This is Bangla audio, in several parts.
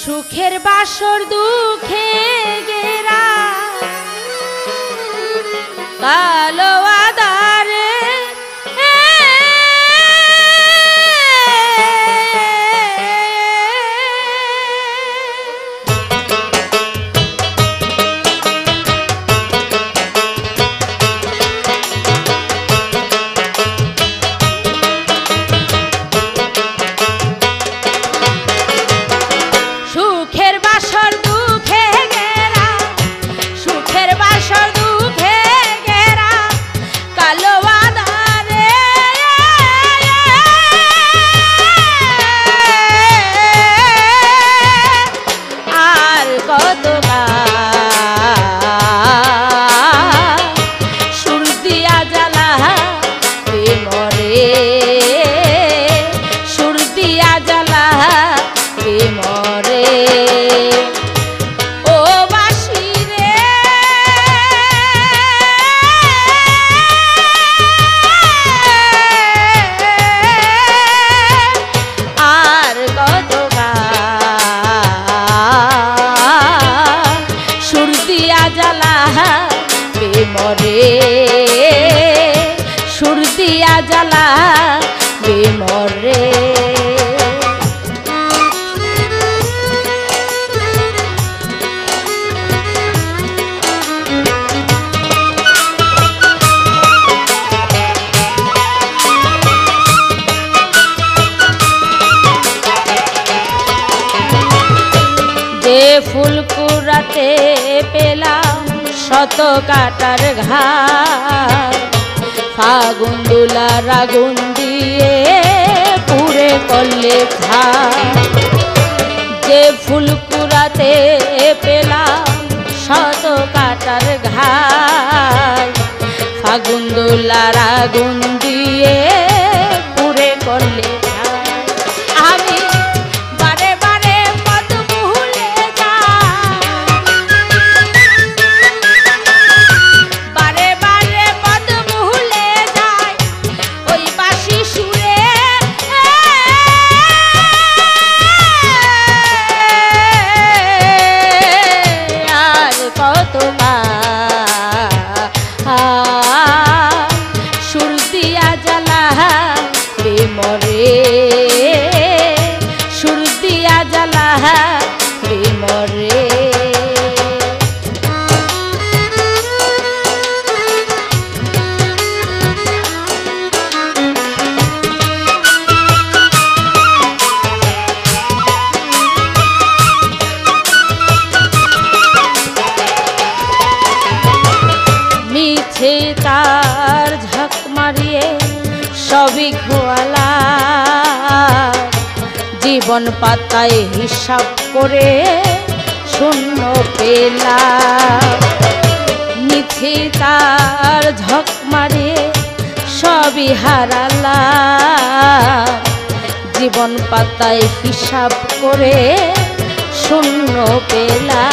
সুখের বাসর দুঃখে ফুল কুড়াতে পেলাম শত কাটার ঘাট। ফাগুন দুলার আগুন দিয়ে পুরে করলে ভাত। যে ফুল কুড়াতে পেলাম শত কাটার ঘাট। ফাগুন দুলার আগুন দিয়ে পুরে করলে খোয়ালা জীবন পাতায় হিসাব করে শূন্য পেলা মিছে তার ঝক মারিয়ে সবই হারালা জীবন পাতায় হিসাব করে শূন্য পেলা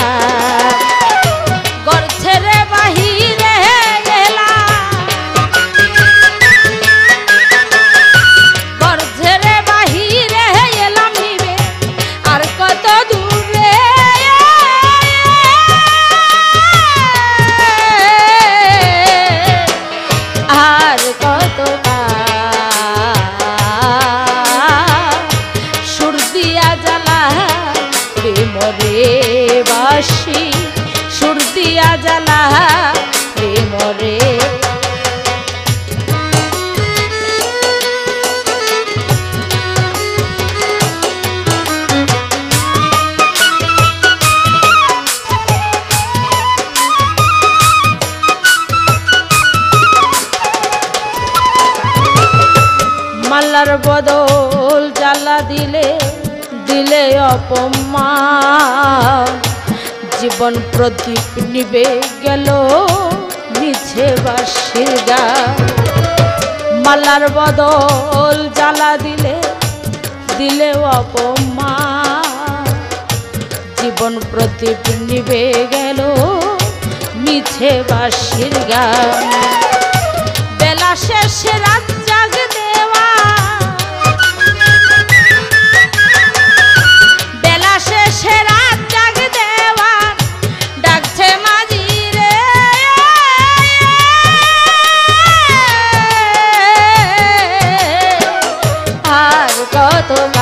বাসি সুর দিয়া জ্বালা মরে মাল্লার বদল জ্বালা দিলে দিলে অপমান। জীবন প্রদীপ নিবে গেল মিছে বাসির গান জ্বালার বদল জ্বালা দিলে দিলে অপমান। জীবন প্রদীপ নিবে গেল মিছে বাসির গান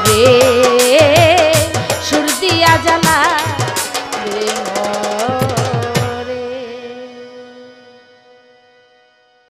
মরে